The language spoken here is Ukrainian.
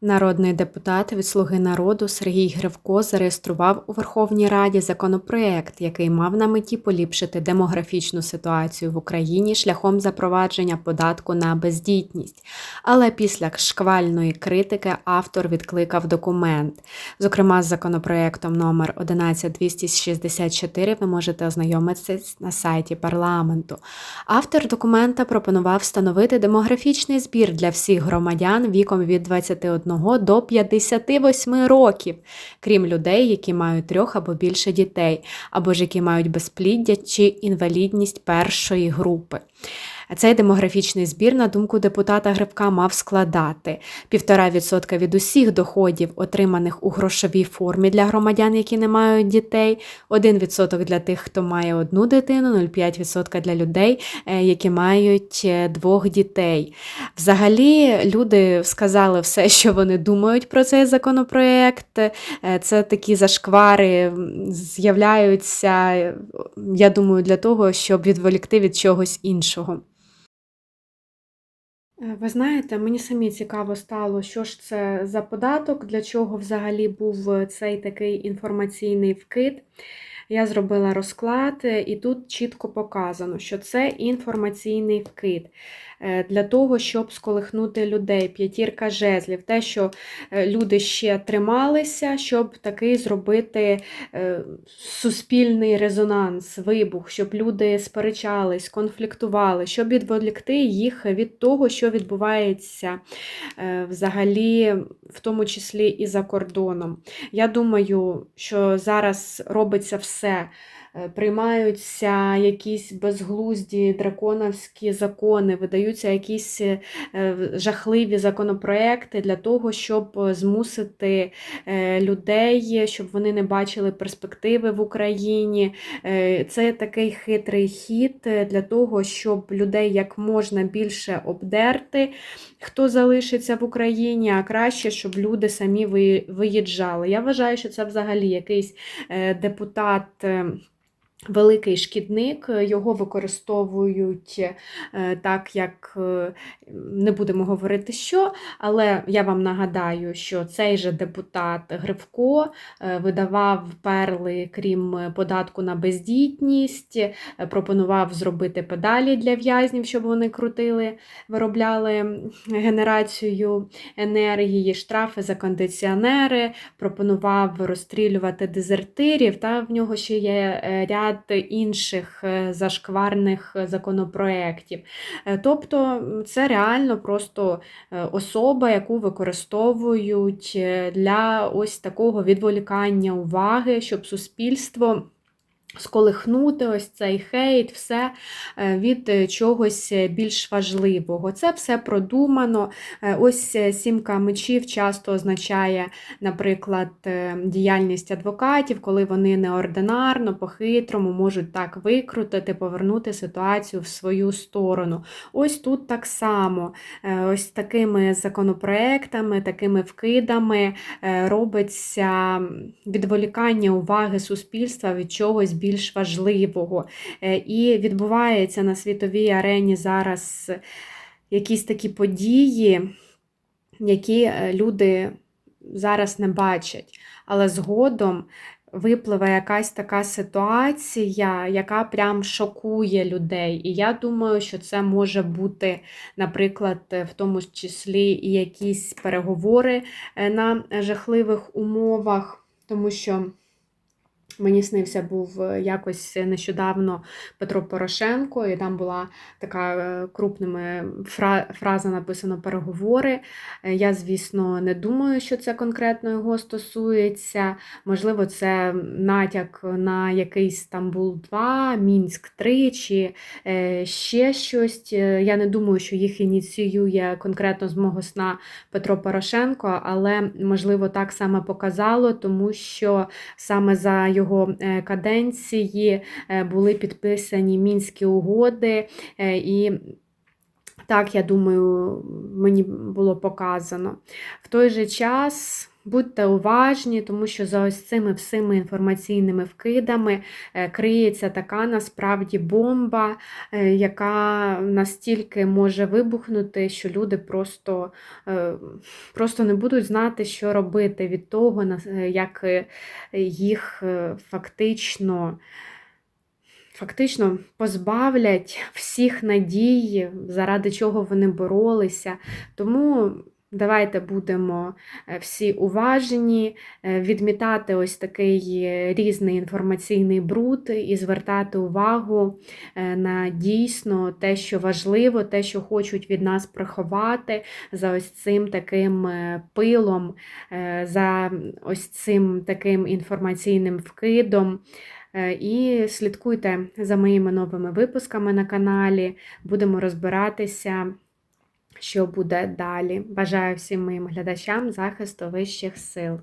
Народний депутат від Слуги народу Сергій Гривко зареєстрував у Верховній Раді законопроект, який мав на меті поліпшити демографічну ситуацію в Україні шляхом запровадження податку на бездітність. Але після шквальної критики автор відкликав документ. Зокрема, з законопроектом номер 11264 ви можете ознайомитися на сайті парламенту. Автор документа пропонував встановити демографічний збір для всіх громадян віком від 21 до 58 років, крім людей, які мають трьох або більше дітей, або ж які мають безпліддя чи інвалідність першої групи. Цей демографічний збір, на думку депутата Грибка, мав складати 1,5% від усіх доходів, отриманих у грошовій формі для громадян, які не мають дітей, 1% для тих, хто має одну дитину, 0,5% для людей, е, які мають е, двох дітей. Взагалі, люди сказали все, що вони думають про цей законопроект. Е, це такі зашквари з'являються, я думаю, для того, щоб відволікти від чогось іншого. Е, ви знаєте, мені самі цікаво стало, що ж це за податок, для чого взагалі був е, цей такий інформаційний вкид. Я зробила розклад, е, і тут чітко показано, що це інформаційний вкид. Е, для того, щоб сколихнути людей, п'ятірка жезлів, те, що е, люди ще трималися, щоб такий зробити е, суспільний резонанс, вибух, щоб люди сперечались, конфліктували, щоб відволікти їх від того, що відбувається взагалі, в тому числі і за кордоном. Я думаю, що зараз робиться все. Е, приймаються якісь безглузді драконовські закони, видаються якісь е, жахливі законопроекти для того, щоб змусити е, людей, щоб вони не бачили перспективи в Україні. Це такий хитрий хід для того, щоб людей як можна більше обдерти, хто залишиться в Україні, а краще, щоб люди самі виїжджали. Я вважаю, що це взагалі якийсь депутат. Великий шкідник, його використовують е, так, як е, не будемо говорити що, але я вам нагадаю, що цей же депутат Гривко е, видавав перли, крім податку на бездітність, пропонував зробити педалі для в'язнів, щоб вони крутили, виробляли генерацію енергії, штрафи за кондиціонери, пропонував розстрілювати дезертирів, та в нього ще є ряд ряд інших е, зашкварних законопроєктів. Е, тобто це реально просто е, особа, яку використовують для ось такого відволікання уваги, щоб суспільство сколихнути ось цей хейт, все е, від е, чогось е, більш важливого. Це все продумано. Ось сімка мечів часто означає, наприклад, діяльність адвокатів, коли вони неординарно, по-хитрому можуть так викрутити, повернути ситуацію в свою сторону. Ось тут так само, ось такими законопроектами, такими вкидами робиться відволікання уваги суспільства від чогось більш важливого. Е, і відбувається на світовій арені зараз якісь такі події, які е, люди зараз не бачать. Але згодом випливе якась така ситуація, яка прям шокує людей. І я думаю, що це може бути, наприклад, в тому числі і якісь переговори е, на жахливих умовах, тому що. Мені снився був е, якось нещодавно Петро Порошенко, і там була така е, крупними фраза написана переговори. Е, я, звісно, не думаю, що це конкретно його стосується. Можливо, це натяк на якийсь Стамбул 2, Мінськ 3 чи ще щось. Я не думаю, що їх ініціює конкретно з мого сна Петро Порошенко, але, можливо, так саме показало, тому що саме за його його е, каденції е, були підписані мінські угоди е, і. Так, я думаю, мені було показано. В той же час Будьте уважні, тому що за ось цими всіми інформаційними вкидами е, криється така насправді бомба, е, яка настільки може вибухнути, що люди просто, е, просто не будуть знати, що робити від того, як їх фактично. Фактично позбавлять всіх надій, заради чого вони боролися. Тому давайте будемо е, всі уважні, е, відмітати ось такий е, різний інформаційний бруд і звертати увагу на дійсно те, що важливо, те, що хочуть від нас приховати, за ось цим таким пилом, за ось цим таким інформаційним вкидом. І слідкуйте за моїми новими випусками на каналі. Будемо розбиратися, що буде далі. Бажаю всім моїм глядачам захисту вищих сил.